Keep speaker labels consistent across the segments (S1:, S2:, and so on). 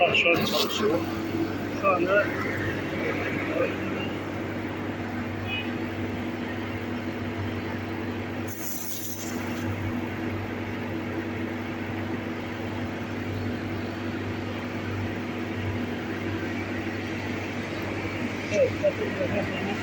S1: Bak şu an çalışıyor. Şu anda Evet, bakın burada benim-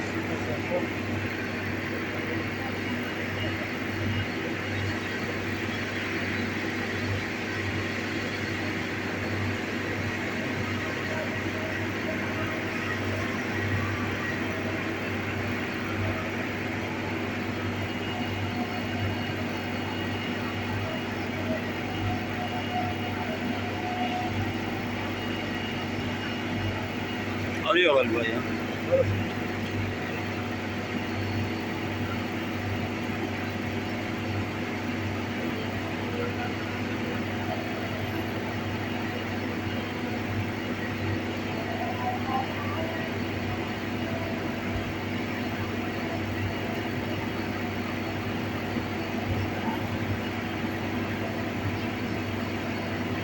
S2: Arıyor galiba ya.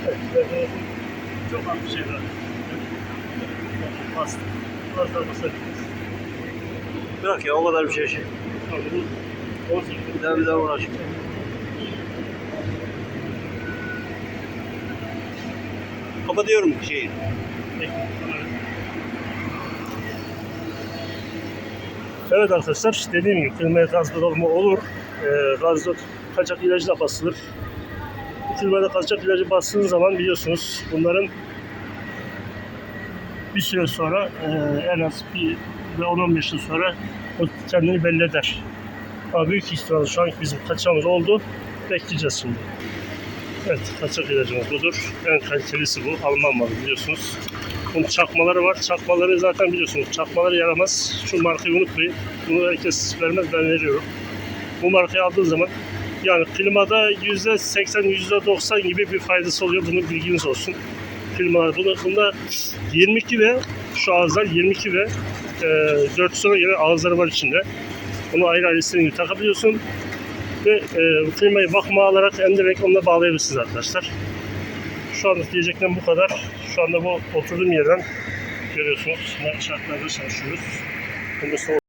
S1: Evet, böyle çok az bir şey var. Bastı. Biraz daha basabiliriz.
S2: Bırak ya o kadar bir şey. şey.
S1: Bu 18.
S2: Bir daha bir daha uğraş. Kapatıyorum şeyi.
S1: Evet arkadaşlar dediğim gibi klimaya gaz dolma olur. Ee, gaz kaçak ilacı da basılır. Bu klimada kaçak ilacı bastığınız zaman biliyorsunuz bunların bir süre sonra e, en az bir ve 10-15 yıl sonra o kendini belli eder. Ama büyük ihtimalle şu an bizim kaçağımız oldu. Bekleyeceğiz şimdi. Evet kaçak ilacımız budur. En kalitelisi bu. Alman malı biliyorsunuz. Bunun çakmaları var. Çakmaları zaten biliyorsunuz. Çakmaları yaramaz. Şu markayı unutmayın. Bunu herkes vermez ben veriyorum. Bu markayı aldığın zaman yani klimada %80, %90 gibi bir faydası oluyor. Bunu bilginiz olsun. Bunu, bunda 22 ve şu ağızlar 22 ve e, 4 sonra göre ağızları var içinde. Bunu ayrı ayrı istediğin gibi takabiliyorsun. Ve e, klimayı bakma alarak endirek onunla bağlayabilirsiniz arkadaşlar. Şu anlık diyeceklerim bu kadar. Şu anda bu oturduğum yerden görüyorsunuz. Ne şartlarda çalışıyoruz. Bunu